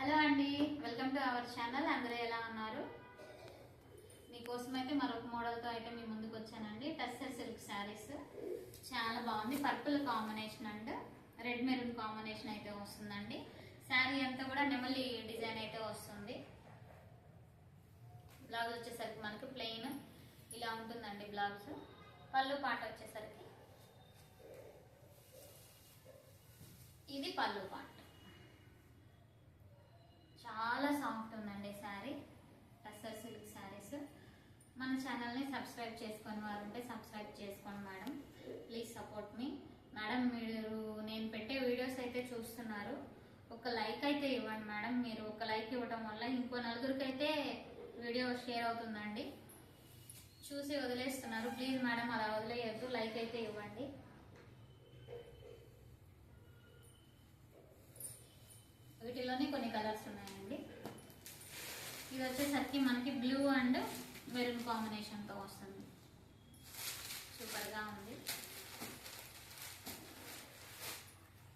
Hello అండి welcome to our channel. అందరూ ఎలా ఉన్నారు? మీకోసం అయితే మరొక మోడల్తో అయితే మీ ముందుకు వచ్చానండి. Tussar silk saris. చాలా బాగుంది. Purple combination and red maroon combination అయితే వస్తుందండి. శారీ అంతా కూడా నెమలి డిజైన్ అయితే వస్తుంది. బ్లౌజ్ వచ్చేసరికి మనకు ప్లెయిన్ ఇలా ఉంటుందండి బ్లౌజ్. పళ్ళు పాట వచ్చేసరికి ఇది పళ్ళు పాట చాలా సాఫ్ట్ ఉందండి శారీ టస్సర్ సిల్క్ శారీస్ మన ఛానల్ని సబ్స్క్రైబ్ చేసుకొని వారు ఉంటే సబ్స్క్రైబ్ చేసుకోండి madam. Please support me madam మీరు నేను పెట్టే వీడియోస్ అయితే చూస్తున్నారు. ఒక లైక్ అయితే ఇవ్వండి మేడం. మీరు ఒక లైక్ ఇవ్వడం వల్ల ఇంకో నలుగురికి అయితే వీడియో షేర్ అవుతుందండి. చూసి వదిలేస్తున్నారు. ప్లీజ్ మేడం అలా వదిలేయద్దు. లైక్ అయితే ఇవ్వండి. వీటిలోనే కొన్ని కలర్స్ ఉన్నాయండి. ఇది వచ్చేసరికి మనకి బ్లూ అండ్ మెరూన్ కాంబినేషన్తో వస్తుంది. సూపర్గా ఉంది.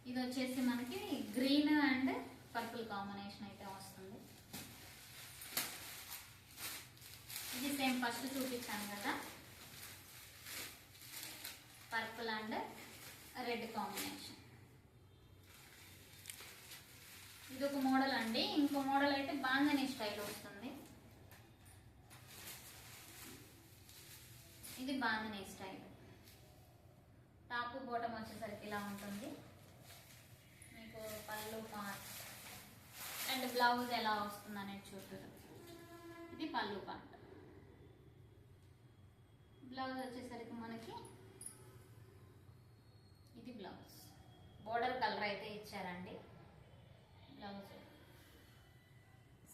ఇది వచ్చేసి మనకి గ్రీన్ అండ్ పర్పుల్ కాంబినేషన్ అయితే వస్తుంది. ఇది సేమ్ ఫస్ట్ చూపించాను కదా. Purple and red combination. ఇది ఒక మోడల్ అండి. ఇంకో మోడల్ అయితే బాంగనీ స్టైల్ వస్తుంది. ఇది బాంధనీ స్టైల్ టాప్ బోటం వచ్చేసరికి ఇలా ఉంటుంది. మీకు పళ్ళు పార్ట్ అండ్ బ్లౌజ్ ఎలా వస్తుంది అనేది చూద్దాం. ఇది పళ్ళు పార్ట్ బ్లౌజ్ వచ్చేసరికి మనకి ఇది బ్లౌజ్ బోర్డర్ కలర్ అయితే ఇచ్చారండి. బ్లౌజ్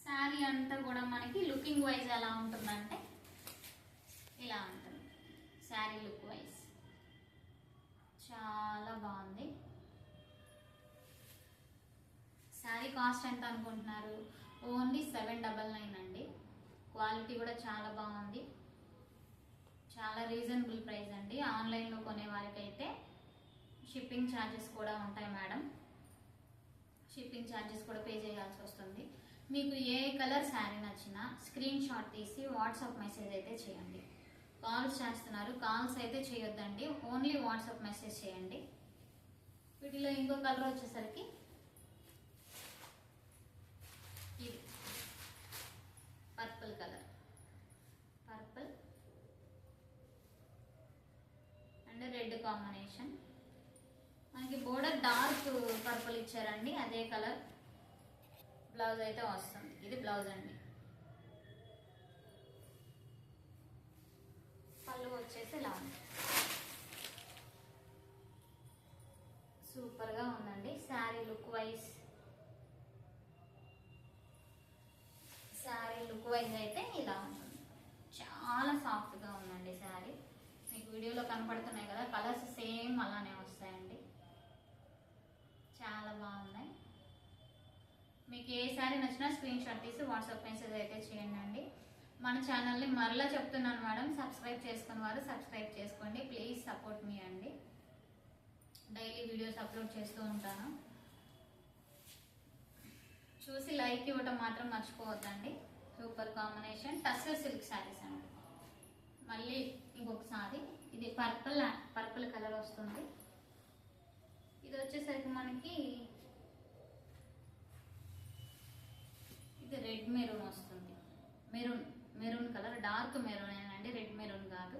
శారీ అంతా కూడా మనకి లుకింగ్ వైజ్ ఎలా ఉంటుందంటే శారీ లుక్ వైజ్ చాలా బాగుంది. శారీ కాస్ట్ ఎంత అనుకుంటున్నారు? ఓన్లీ సెవెన్ డబల్ నైన్ అండి. క్వాలిటీ కూడా చాలా బాగుంది. చాలా రీజనబుల్ ప్రైస్ అండి. ఆన్లైన్లో కొనే వారికైతే షిప్పింగ్ ఛార్జెస్ కూడా ఉంటాయి మేడం. షిప్పింగ్ ఛార్జెస్ కూడా పే చేయాల్సి వస్తుంది. మీకు ఏ కలర్ శారీ నచ్చినా స్క్రీన్ షాట్ తీసి వాట్సాప్ మెసేజ్ అయితే చేయండి. కాల్స్ చేస్తున్నారు. కాల్స్ అయితే చేయొద్దండి. ఓన్లీ వాట్సాప్ మెసేజ్ చేయండి. వీటిలో ఇంకో కలర్ వచ్చేసరికి ఇది. Purple colour. Purple. And red combination. మనకి బోర్డర్ డార్క్ పర్పుల్ ఇచ్చారండి. అదే కలర్. బ్లౌజ్ అయితే వస్తుంది. ఇది బ్లౌజ్ అండి పళ్ళు వచ్చేసి ఇలా ఉంది సూపర్గా ఉందండి. Sari look wise. Sari look wise అయితే ఇలా ఉంటుంది. చాలా సాఫ్ట్గా ఉందండి శారీ. మీకు వీడియోలో కనపడుతున్నాయి కదా కలర్స్ సేమ్ అలానే వస్తాయండి. చాలా బాగున్నాయి. మీకు ఏ శారీ నచ్చినా స్క్రీన్ షాట్ తీసి వాట్సాప్ మెసేజ్ అయితే చేయండి మన ఛానల్ని మరలా చెప్తున్నాను మేడం సబ్స్క్రైబ్ చేసుకున్న వారు సబ్స్క్రైబ్ చేసుకోండి. ప్లీజ్ సపోర్ట్ మీ అండి. డైలీ వీడియోస్ అప్లోడ్ చేస్తూ ఉంటాను. చూసి లైక్ ఇవ్వటం మాత్రం మర్చిపోవద్దండి. Super combination. Tussar silk saris అండి. మళ్ళీ ఇంకొకసారి ఇది పర్పుల్ పర్పుల్ కలర్ వస్తుంది. ఇది వచ్చేసరికి మనకి ఇది రెడ్ మెరూన్ వస్తుంది. Maroon maroon colour. Dark maroon అండి రెడ్ మెరూన్ కాదు.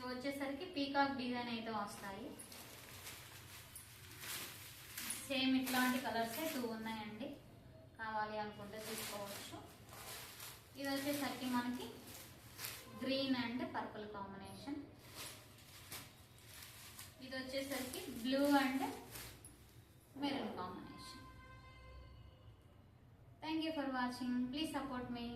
ఇవి వచ్చేసరికి పీకాక్ డిజైన్ అయితే వస్తాయి. సేమ్ ఇట్లాంటి కలర్సే టూ ఉన్నాయండి. కావాలి అనుకుంటే తీసుకోవచ్చు. ఇది వచ్చేసరికి మనకి గ్రీన్ అండ్ పర్పుల్ కాంబినేషన్ ఇది వచ్చేసరికి blue and maroon combination thank you for watching please support me